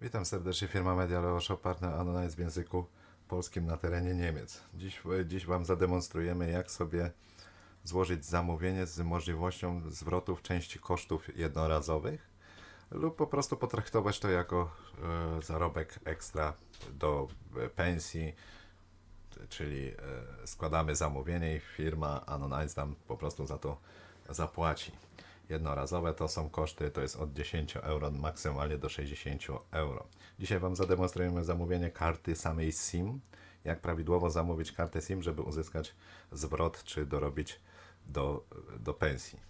Witam serdecznie, firma Media Leo Shop, partner w języku polskim na terenie Niemiec. Dziś, dziś Wam zademonstrujemy, jak sobie złożyć zamówienie z możliwością zwrotów części kosztów jednorazowych lub po prostu potraktować to jako e, zarobek ekstra do e, pensji, czyli e, składamy zamówienie i firma Anonize nam po prostu za to zapłaci. Jednorazowe to są koszty, to jest od 10 euro maksymalnie do 60 euro. Dzisiaj Wam zademonstrujemy zamówienie karty samej SIM, jak prawidłowo zamówić kartę SIM, żeby uzyskać zwrot czy dorobić do, do pensji.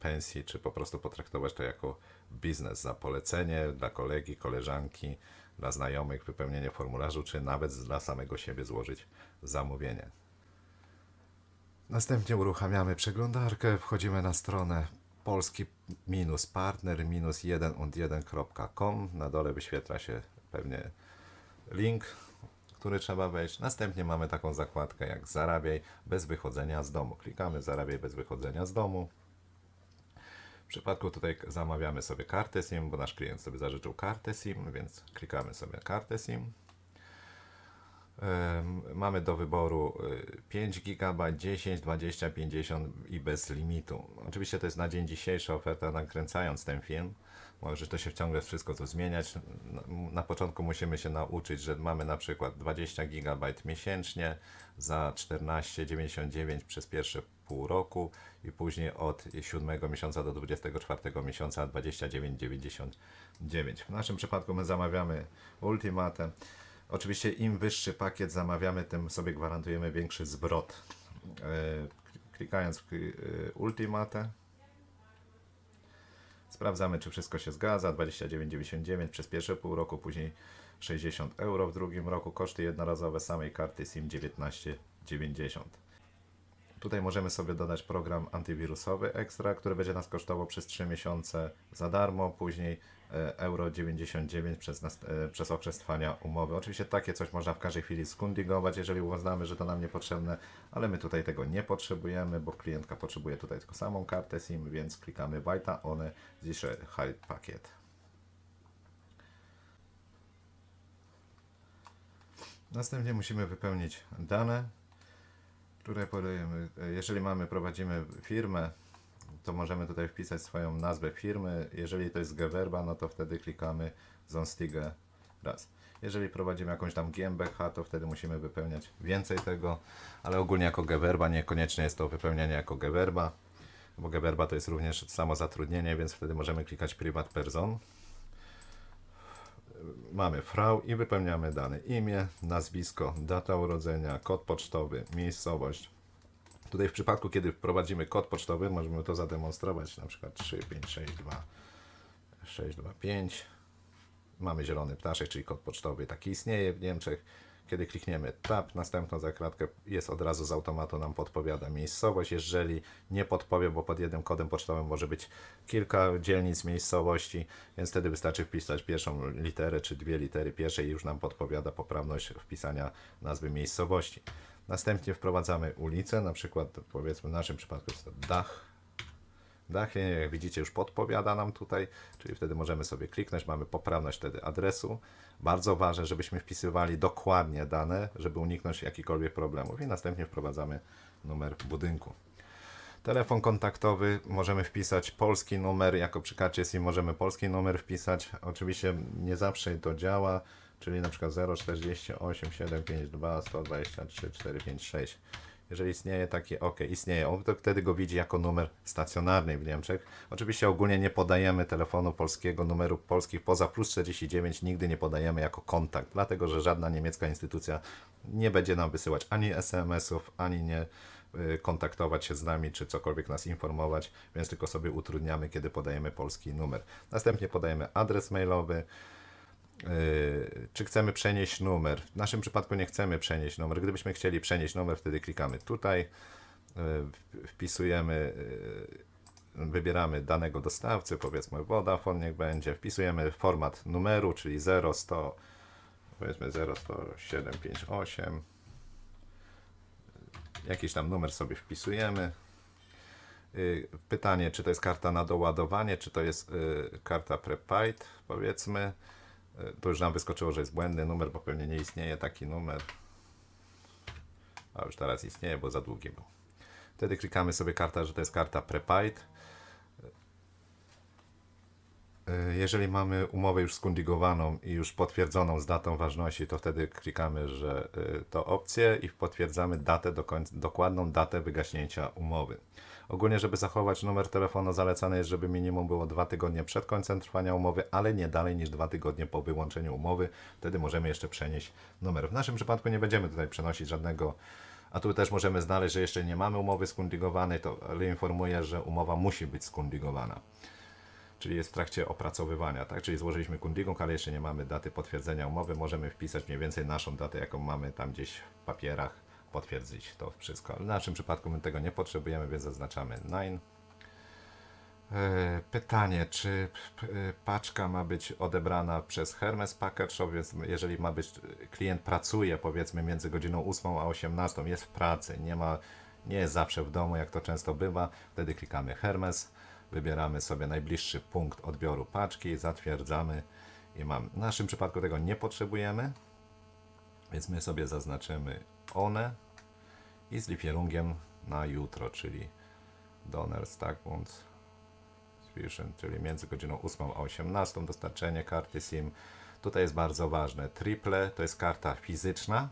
Pensji, czy po prostu potraktować to jako biznes za polecenie dla kolegi, koleżanki, dla znajomych, wypełnienie formularzu, czy nawet dla samego siebie złożyć zamówienie. Następnie uruchamiamy przeglądarkę, wchodzimy na stronę polski minus partner minus 1 und 1.com. Na dole wyświetla się pewnie link, który trzeba wejść. Następnie mamy taką zakładkę jak zarabiaj bez wychodzenia z domu. Klikamy zarabiaj bez wychodzenia z domu. W przypadku tutaj zamawiamy sobie kartę SIM, bo nasz klient sobie zażyczył kartę SIM, więc klikamy sobie kartę SIM. Mamy do wyboru y, 5 GB, 10, 20, 50 i bez limitu. Oczywiście to jest na dzień dzisiejszy oferta, nakręcając ten film. Może to się ciągle wszystko to zmieniać. Na, początku musimy się nauczyć, że mamy na przykład 20 GB miesięcznie za 14,99 przez pierwsze pół roku i później od 7 miesiąca do 24 miesiąca 29,99. W naszym przypadku my zamawiamy Ultimate. Oczywiście im wyższy pakiet zamawiamy, tym sobie gwarantujemy większy zwrot. E, Klikając w e, Ultimate, sprawdzamy czy wszystko się zgadza. 29,99 przez pierwsze pół roku, później 60 euro w drugim roku. Koszty jednorazowe samej karty SIM 19,90. Tutaj możemy sobie dodać program antywirusowy ekstra, który będzie nas kosztował przez 3 miesiące za darmo, później e, euro 99 przez, nas, e, przez okres trwania umowy. Oczywiście takie coś można w każdej chwili skundigować, jeżeli uznamy, że to nam niepotrzebne, ale my tutaj tego nie potrzebujemy, bo klientka potrzebuje tutaj tylko samą kartę SIM, więc klikamy Weiter ohne diese Pakiet. Następnie musimy wypełnić dane, które podajemy. Jeżeli mamy, prowadzimy firmę, to możemy tutaj wpisać swoją nazwę firmy. Jeżeli to jest Gewerba, no to wtedy klikamy Sonstige raz. Jeżeli prowadzimy jakąś tam GmbH, to wtedy musimy wypełniać więcej tego, ale ogólnie jako Gewerba niekoniecznie jest to wypełnianie jako Gewerba, bo Gewerba to jest również samozatrudnienie, więc wtedy możemy klikać Privat Person. Mamy frau i wypełniamy dane imię, nazwisko, data urodzenia, kod pocztowy, miejscowość. Tutaj w przypadku, kiedy wprowadzimy kod pocztowy, możemy to zademonstrować, na przykład 3562 625. Mamy zielony ptaszek, czyli kod pocztowy, taki istnieje w Niemczech. Kiedy klikniemy Tab, następną zakładkę jest od razu z automatu nam podpowiada miejscowość. Jeżeli nie podpowie, bo pod jednym kodem pocztowym może być kilka dzielnic miejscowości, więc wtedy wystarczy wpisać pierwszą literę czy dwie litery pierwszej i już nam podpowiada poprawność wpisania nazwy miejscowości. Następnie wprowadzamy ulicę, na przykład powiedzmy w naszym przypadku jest to Dach, Jak widzicie, już podpowiada nam tutaj, czyli wtedy możemy sobie kliknąć, mamy poprawność wtedy adresu. Bardzo ważne, żebyśmy wpisywali dokładnie dane, żeby uniknąć jakichkolwiek problemów i następnie wprowadzamy numer budynku. Telefon kontaktowy możemy wpisać polski numer, jako przy karcie SIM możemy polski numer wpisać. Oczywiście nie zawsze to działa, czyli na przykład 048 752 123 456. Jeżeli istnieje takie, ok, istnieje, to wtedy go widzi jako numer stacjonarny w Niemczech. Oczywiście ogólnie nie podajemy telefonu polskiego, numerów polskich poza plus 49 nigdy nie podajemy jako kontakt, dlatego że żadna niemiecka instytucja nie będzie nam wysyłać ani SMS-ów, ani nie y, kontaktować się z nami, czy cokolwiek nas informować, więc tylko sobie utrudniamy, kiedy podajemy polski numer. Następnie podajemy adres mailowy, czy chcemy przenieść numer. W naszym przypadku nie chcemy przenieść numer. Gdybyśmy chcieli przenieść numer, wtedy klikamy tutaj, yy, wpisujemy, yy, wybieramy danego dostawcy, powiedzmy Vodafone niech będzie, wpisujemy format numeru, czyli 0100, powiedzmy 01758, jakiś tam numer sobie wpisujemy. Yy, Pytanie, czy to jest karta na doładowanie, czy to jest karta prepaid, powiedzmy. E, Tu już nam wyskoczyło, że jest błędny numer, bo pewnie nie istnieje taki numer. A już teraz istnieje, bo za długi był. Wtedy klikamy sobie karta, że to jest karta prepaid. E, Jeżeli mamy umowę już skundigowaną i już potwierdzoną z datą ważności, to wtedy klikamy, że y, to opcję i potwierdzamy datę dokładną datę wygaśnięcia umowy. Ogólnie, żeby zachować numer telefonu, zalecane jest, żeby minimum było dwa tygodnie przed końcem trwania umowy, ale nie dalej niż dwa tygodnie po wyłączeniu umowy. Wtedy możemy jeszcze przenieść numer. W naszym przypadku nie będziemy tutaj przenosić żadnego a tu też możemy znaleźć, że jeszcze nie mamy umowy skundigowanej, to ale informuję, że umowa musi być skundigowana czyli jest w trakcie opracowywania, tak? Czyli złożyliśmy kundigong, ale jeszcze nie mamy daty potwierdzenia umowy. Możemy wpisać mniej więcej naszą datę, jaką mamy tam gdzieś w papierach, potwierdzić to wszystko. Ale w naszym przypadku my tego nie potrzebujemy, więc zaznaczamy 9. E, Pytanie, czy paczka ma być odebrana przez Hermes Package Shop, więc jeżeli ma być, klient pracuje powiedzmy między godziną 8 a 18, jest w pracy, nie ma, nie jest zawsze w domu, jak to często bywa, wtedy klikamy Hermes, wybieramy sobie najbliższy punkt odbioru paczki, zatwierdzamy i mam. W naszym przypadku tego nie potrzebujemy, więc my sobie zaznaczymy one i z lifierungiem na jutro, czyli Donnerstagmund Zwischen, czyli między godziną 8 a 18 dostarczenie karty SIM. Tutaj jest bardzo ważne. Triple to jest karta fizyczna,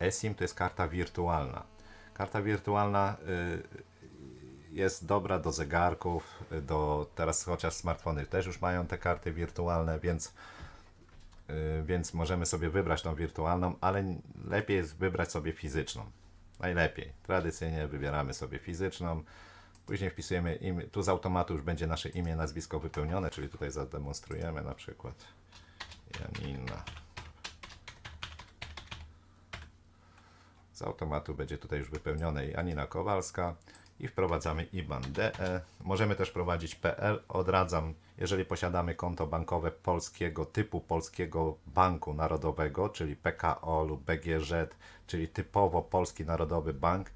eSIM to jest karta wirtualna. Karta wirtualna y, jest dobra do zegarków, do teraz chociaż smartfony też już mają te karty wirtualne, więc y, więc możemy sobie wybrać tą wirtualną, ale lepiej jest wybrać sobie fizyczną. Najlepiej. Tradycyjnie wybieramy sobie fizyczną. Później wpisujemy imię. Tu z automatu już będzie nasze imię, nazwisko wypełnione, czyli tutaj zademonstrujemy na przykład Janina. Z automatu będzie tutaj już wypełnione Janina Kowalska i wprowadzamy IBAN DE. Możemy też prowadzić PL. Odradzam, jeżeli posiadamy konto bankowe polskiego typu polskiego banku narodowego, czyli PKO lub BGŻ, czyli typowo polski narodowy bank,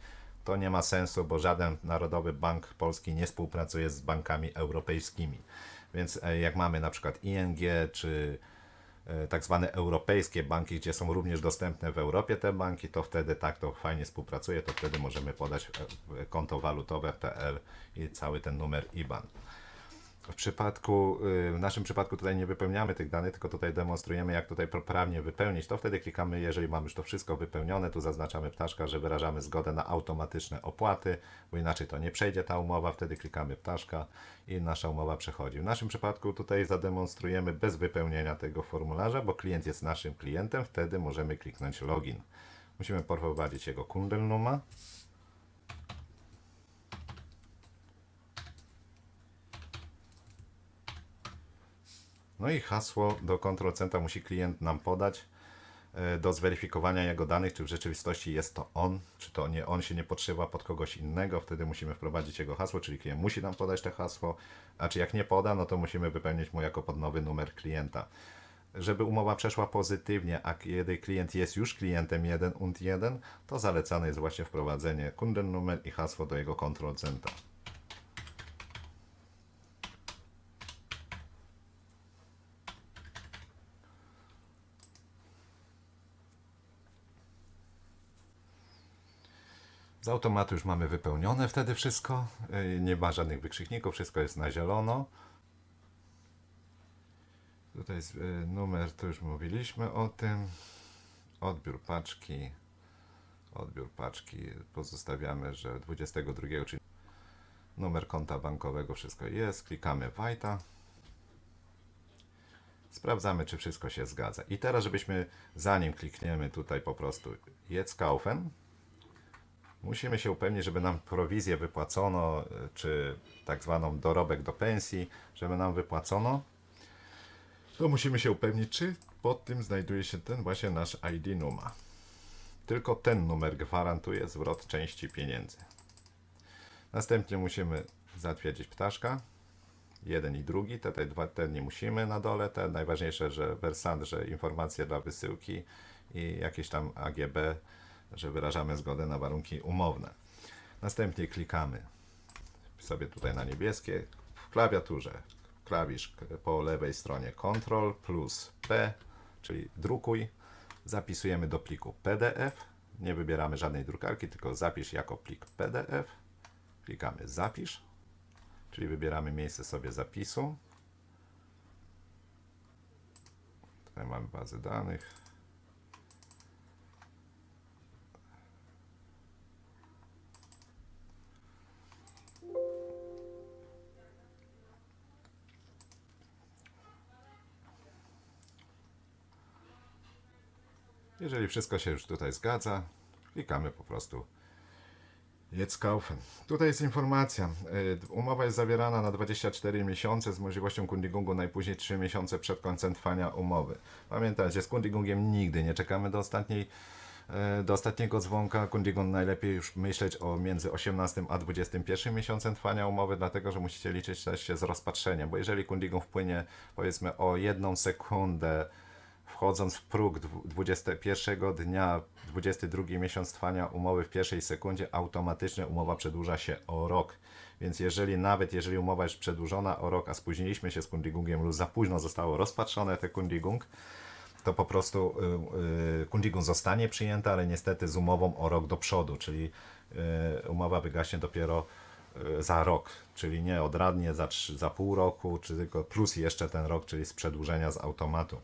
to nie ma sensu, bo żaden narodowy bank polski nie współpracuje z bankami europejskimi. Więc e, jak mamy na przykład ING czy tak zwane europejskie banki, gdzie są również dostępne w Europie te banki, to wtedy tak to fajnie współpracuje, to wtedy możemy podać e, konto walutowe PL i cały ten numer IBAN. W przypadku, y, w naszym przypadku tutaj nie wypełniamy tych danych, tylko tutaj demonstrujemy, jak tutaj poprawnie wypełnić. To wtedy klikamy, jeżeli mamy już to wszystko wypełnione, tu zaznaczamy ptaszka, że wyrażamy zgodę na automatyczne opłaty, bo inaczej to nie przejdzie ta umowa. Wtedy klikamy ptaszka i nasza umowa przechodzi. W naszym przypadku tutaj zademonstrujemy bez wypełnienia tego formularza, bo klient jest naszym klientem, wtedy możemy kliknąć login. Musimy poprowadzić jego Kundelnummer. No i hasło do Control Centa musi klient nam podać e, do zweryfikowania jego danych, czy w rzeczywistości jest to on, czy to nie on się nie podszywa pod kogoś innego. Wtedy musimy wprowadzić jego hasło, czyli klient musi nam podać to hasło, a czy jak nie poda, no to musimy wypełnić mu jako podnowy numer klienta. Żeby umowa przeszła pozytywnie, a kiedy klient jest już klientem 1 und 1, to zalecane jest właśnie wprowadzenie kundennumer i hasło do jego Control Z automatu już mamy wypełnione wtedy wszystko. Yy, Nie ma żadnych wykrzykników, wszystko jest na zielono. Tutaj jest yy, numer, to już mówiliśmy o tym. Odbiór paczki. Odbiór paczki pozostawiamy, że 22, czyli numer konta bankowego, wszystko jest. Klikamy Wajta. Sprawdzamy, czy wszystko się zgadza. I teraz, żebyśmy zanim klikniemy tutaj po prostu Jedz kaufen, Musimy się upewnić, żeby nam prowizję wypłacono, y, czy tak zwaną dorobek do pensji, żeby nam wypłacono. To musimy się upewnić, czy pod tym znajduje się ten właśnie nasz ID numer. Tylko ten numer gwarantuje zwrot części pieniędzy. Następnie musimy zatwierdzić ptaszka. Jeden i drugi, te, te dwa te nie musimy na dole. Te najważniejsze, że wersant, że informacje dla wysyłki i jakieś tam AGB, że wyrażamy zgodę na warunki umowne. Następnie klikamy sobie tutaj na niebieskie w klawiaturze klawisz po lewej stronie Ctrl plus P, czyli drukuj. Zapisujemy do pliku PDF. Nie wybieramy żadnej drukarki, tylko zapisz jako plik PDF. Klikamy zapisz, czyli wybieramy miejsce sobie zapisu. Tutaj mamy bazę danych. Jeżeli wszystko się już tutaj zgadza, klikamy po prostu Jetzt kaufen. Tutaj jest informacja. Y, Umowa jest zawierana na 24 miesiące z możliwością kundigungu najpóźniej 3 miesiące przed końcem trwania umowy. Pamiętajcie, z kundigungiem nigdy nie czekamy do ostatniej y, do ostatniego dzwonka. Kundigung najlepiej już myśleć o między 18 a 21 miesiącem trwania umowy, dlatego że musicie liczyć też się z rozpatrzeniem, bo jeżeli kundigung wpłynie powiedzmy o jedną sekundę wchodząc w próg dwu- 21 dnia, 22 miesiąc trwania umowy w pierwszej sekundzie, automatycznie umowa przedłuża się o rok. Więc jeżeli nawet jeżeli umowa jest przedłużona o rok, a spóźniliśmy się z kundigungiem lub za późno zostało rozpatrzone te kundigung, to po prostu y, y, kundigung zostanie przyjęta, ale niestety z umową o rok do przodu, czyli y, umowa wygaśnie dopiero y, za rok, czyli nie odradnie za, za pół roku, czy tylko plus jeszcze ten rok, czyli z przedłużenia z automatu.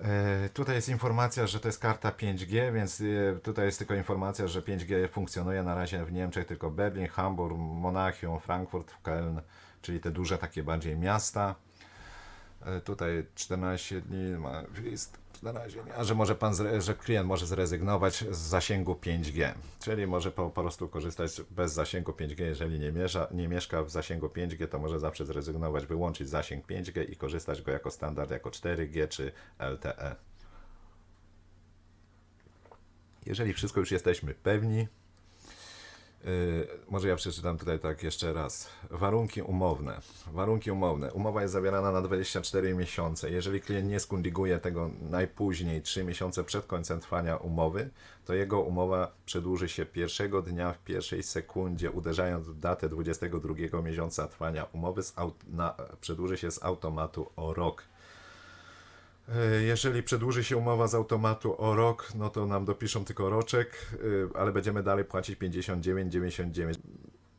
E, Tutaj jest informacja, że to jest karta 5G, więc e, tutaj jest tylko informacja, że 5G funkcjonuje na razie w Niemczech tylko Berlin, Hamburg, Monachium, Frankfurt, Köln, czyli te duże takie bardziej miasta. E, Tutaj 14 dni ma jest 14 dni, a że może pan, że klient może zrezygnować z zasięgu 5G, czyli może po, po prostu korzystać bez zasięgu 5G, jeżeli nie, mierza, nie mieszka w zasięgu 5G, to może zawsze zrezygnować, wyłączyć zasięg 5G i korzystać go jako standard, jako 4G czy LTE. Jeżeli wszystko już jesteśmy pewni, może ja przeczytam tutaj tak jeszcze raz. Warunki umowne. Warunki umowne. Umowa jest zawierana na 24 miesiące. Jeżeli klient nie skundiguje tego najpóźniej 3 miesiące przed końcem trwania umowy, to jego umowa przedłuży się pierwszego dnia w pierwszej sekundzie, uderzając w datę 22 miesiąca trwania umowy, na, przedłuży się z automatu o rok. E, Jeżeli przedłuży się umowa z automatu o rok, no to nam dopiszą tylko roczek, y, ale będziemy dalej płacić 59,99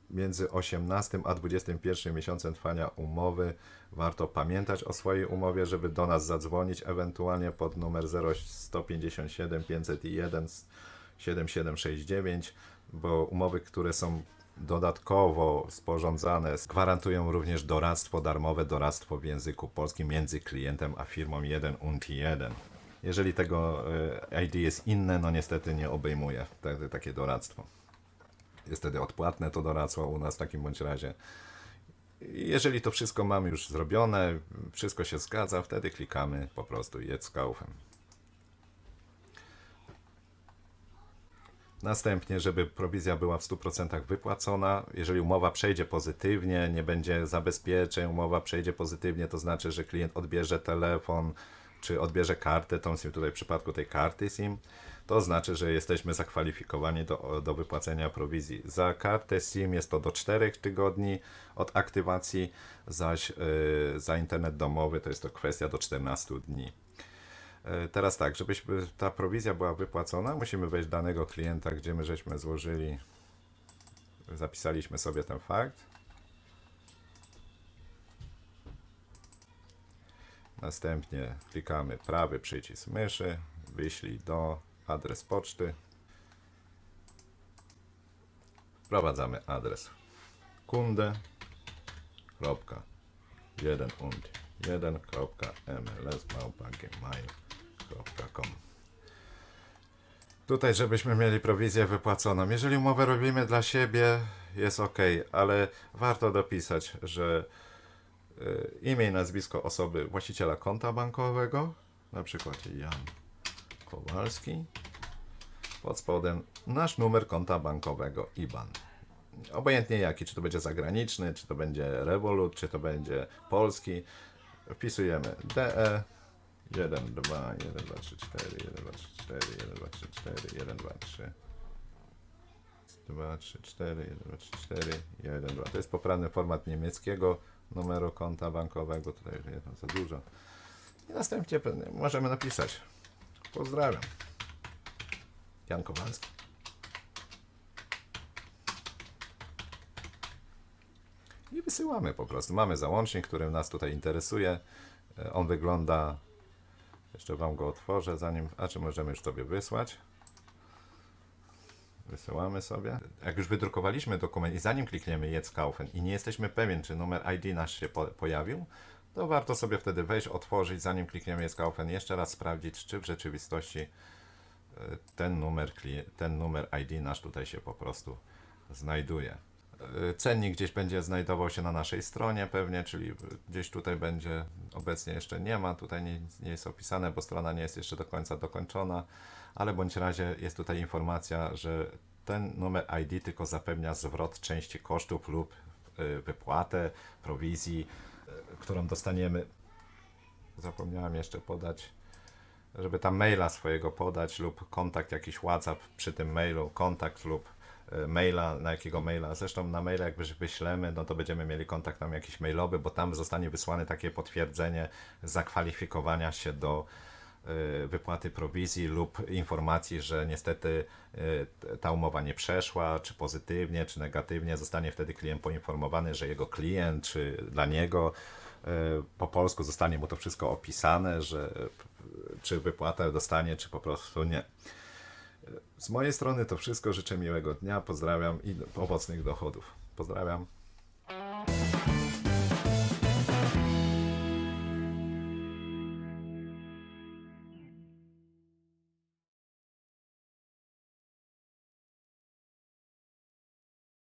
między 18 a 21 miesiącem trwania umowy. Warto pamiętać o swojej umowie, żeby do nas zadzwonić, ewentualnie pod numer 0157 501 7769, bo umowy, które są dodatkowo sporządzane gwarantują również doradztwo darmowe, doradztwo w języku polskim między klientem a firmą 1 und 1. Jeżeli tego e, ID jest inne, no niestety nie obejmuje te, takie doradztwo. Jest wtedy odpłatne to doradztwo u nas w takim bądź razie. Jeżeli to wszystko mamy już zrobione, wszystko się zgadza, wtedy klikamy po prostu jedz kaufem. Następnie, żeby prowizja była w 100% wypłacona, jeżeli umowa przejdzie pozytywnie, nie będzie zabezpieczeń, umowa przejdzie pozytywnie, to znaczy, że klient odbierze telefon, czy odbierze kartę, tą SIM tutaj w przypadku tej karty SIM, to znaczy, że jesteśmy zakwalifikowani do, do wypłacenia prowizji. Za kartę SIM jest to do 4 tygodni od aktywacji, zaś yy, za internet domowy to jest to kwestia do 14 dni. E, teraz tak, żebyśmy e, ta prowizja była wypłacona, musimy wejść danego klienta, gdzie my żeśmy złożyli, zapisaliśmy sobie ten fakt. Następnie klikamy prawy przycisk myszy, wyślij do adres poczty. Wprowadzamy adres kunde.1und1.mls.gmail.com Tutaj, żebyśmy mieli prowizję wypłaconą. Jeżeli umowę robimy dla siebie, jest ok, ale warto dopisać, że y, imię i nazwisko osoby właściciela konta bankowego, na przykład Jan Kowalski, pod spodem nasz numer konta bankowego IBAN. Obojętnie jaki, czy to będzie zagraniczny, czy to będzie Revolut, czy to będzie polski, wpisujemy DE 1, 2, 1, 2, 3, 4, 1, 2, 3, 4, 1, 2, 3, 4, 1, 2, 3. 2, 3, 4, 1, 2, 3, 4, 1, 2. To jest poprawny format niemieckiego. numeru konta bankowego, tutaj jedno za dużo. I następnie możemy napisać. Pozdrawiam. Jan Kowalski. I wysyłamy po prostu. Mamy załącznik, który nas tutaj interesuje. E, On wygląda. Jeszcze Wam go otworzę, zanim. A czy możemy już sobie wysłać? Wysyłamy sobie. Jak już wydrukowaliśmy dokument i zanim klikniemy Jedz kaufen i nie jesteśmy pewien, czy numer ID nasz się po, pojawił, to warto sobie wtedy wejść, otworzyć, zanim klikniemy Jedz kaufen, jeszcze raz sprawdzić, czy w rzeczywistości e, ten numer, ten numer ID nasz tutaj się po prostu znajduje. E, Cennik gdzieś będzie znajdował się na naszej stronie pewnie, czyli gdzieś tutaj będzie, obecnie jeszcze nie ma, tutaj nie, nie jest opisane, bo strona nie jest jeszcze do końca dokończona, ale bądź razie jest tutaj informacja, że ten numer ID tylko zapewnia zwrot części kosztów lub y, wypłatę prowizji, y, którą dostaniemy. Zapomniałem jeszcze podać, żeby tam maila swojego podać lub kontakt jakiś WhatsApp przy tym mailu, kontakt lub maila, na jakiego maila. Zresztą na maila jak wyś- wyślemy, no to będziemy mieli kontakt tam jakiś mailowy, bo tam zostanie wysłane takie potwierdzenie zakwalifikowania się do y, wypłaty prowizji lub informacji, że niestety t- ta umowa nie przeszła, czy pozytywnie, czy negatywnie, zostanie wtedy klient poinformowany, że jego klient, czy dla niego po polsku zostanie mu to wszystko opisane, że czy wypłatę dostanie, czy po prostu nie. Z mojej strony to wszystko. Życzę miłego dnia, pozdrawiam i owocnych dochodów. Pozdrawiam.